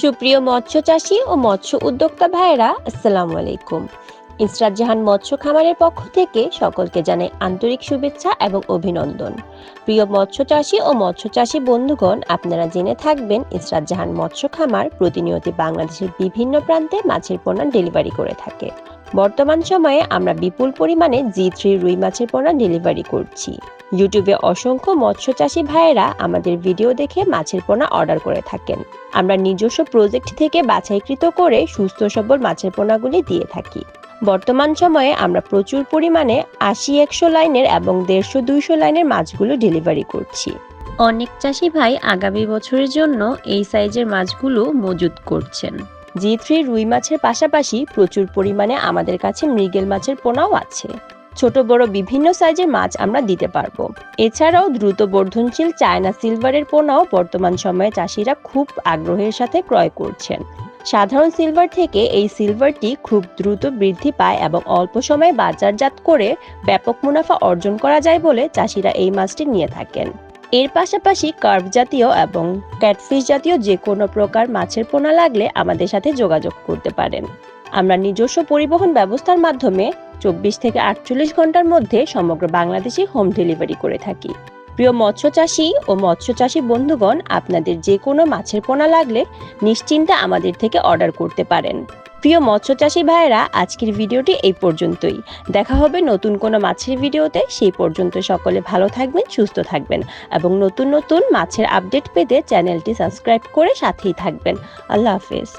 সুপ্রিয় মৎস্য চাষি ও মৎস্য উদ্যোক্তা ভাইয়েরা, আসসালামু আলাইকুম। ইসরাত জাহান মৎস্য খামারের পক্ষ থেকে সকলকে জানাই আন্তরিক শুভেচ্ছা এবং অভিনন্দন। প্রিয় মৎস্য চাষী ও মৎস্য চাষী বন্ধুগণ, আপনারা জেনে থাকবেন ইসরাত জাহান মৎস্য খামার প্রতিনিয়ত বাংলাদেশের বিভিন্ন প্রান্তে মাছের পণ্য ডেলিভারি করে থাকে। বর্তমান সময়ে আমরা বিপুল পরিমাণে জি থ্রি রুই মাছের পোনা ডেলিভারি করছি। ইউটিউবে অসংখ্য মৎস্য চাষী ভাইয়েরা আমাদের ভিডিও দেখে মাছের পোনা অর্ডার করে থাকেন। আমরা নিজস্ব প্রজেক্ট থেকে বাছাইকৃত করে সুস্থ সবল মাছের পোনাগুলি দিয়ে থাকি। বর্তমান সময়ে আমরা প্রচুর পরিমাণে আশি, একশো লাইনের এবং দেড়শো, দুইশো লাইনের মাছগুলো ডেলিভারি করছি। অনেক চাষি ভাই আগামী বছরের জন্য এই সাইজের মাছগুলো মজুত করছেন। জি থ্রি রুই মাছের পাশাপাশি প্রচুর পরিমাণে আমাদের কাছে মৃগেল মাছের পোনাও আছে। ছোট, বড় বিভিন্ন সাইজের মাছ আমরা দিতে পারব। এছাড়াও দ্রুত বর্ধনশীল চায়না সিলভারের পোনাও বর্তমান সময়ে চাষিরা খুব আগ্রহের সাথে ক্রয় করছেন। সাধারণ সিলভার থেকে এই সিলভারটি খুব দ্রুত বৃদ্ধি পায় এবং অল্প সময়ে বাজারজাত করে ব্যাপক মুনাফা অর্জন করা যায় বলে চাষিরা এই মাছটি নিয়ে থাকেন। এর পাশাপাশি কার্ভ জাতীয় এবং ক্যাটফিশ জাতীয় যে কোনো প্রকার মাছের পোনা লাগলে আমাদের সাথে যোগাযোগ করতে পারেন। আমরা নিজস্ব পরিবহন ব্যবস্থার মাধ্যমে চব্বিশ থেকে আটচল্লিশ ঘণ্টার মধ্যে সমগ্র বাংলাদেশে হোম ডেলিভারি করে থাকি। প্রিয় মৎস্য চাষী ও মৎস্য চাষী বন্ধুগণ, আপনাদের যে কোনো মাছের পোনা লাগলে নিশ্চিন্তে আমাদের থেকে অর্ডার করতে পারেন। প্রিয় মৎস্য চাষী ভাইয়েরা, আজকের ভিডিওটি এই পর্যন্তই। দেখা হবে নতুন কোনো মাছের ভিডিওতে। সেই পর্যন্ত সকলে ভালো থাকবেন, সুস্থ থাকবেন এবং নতুন নতুন মাছের আপডেট পেতে চ্যানেলটি সাবস্ক্রাইব করে সাথেই থাকবেন। আল্লাহ হাফেজ।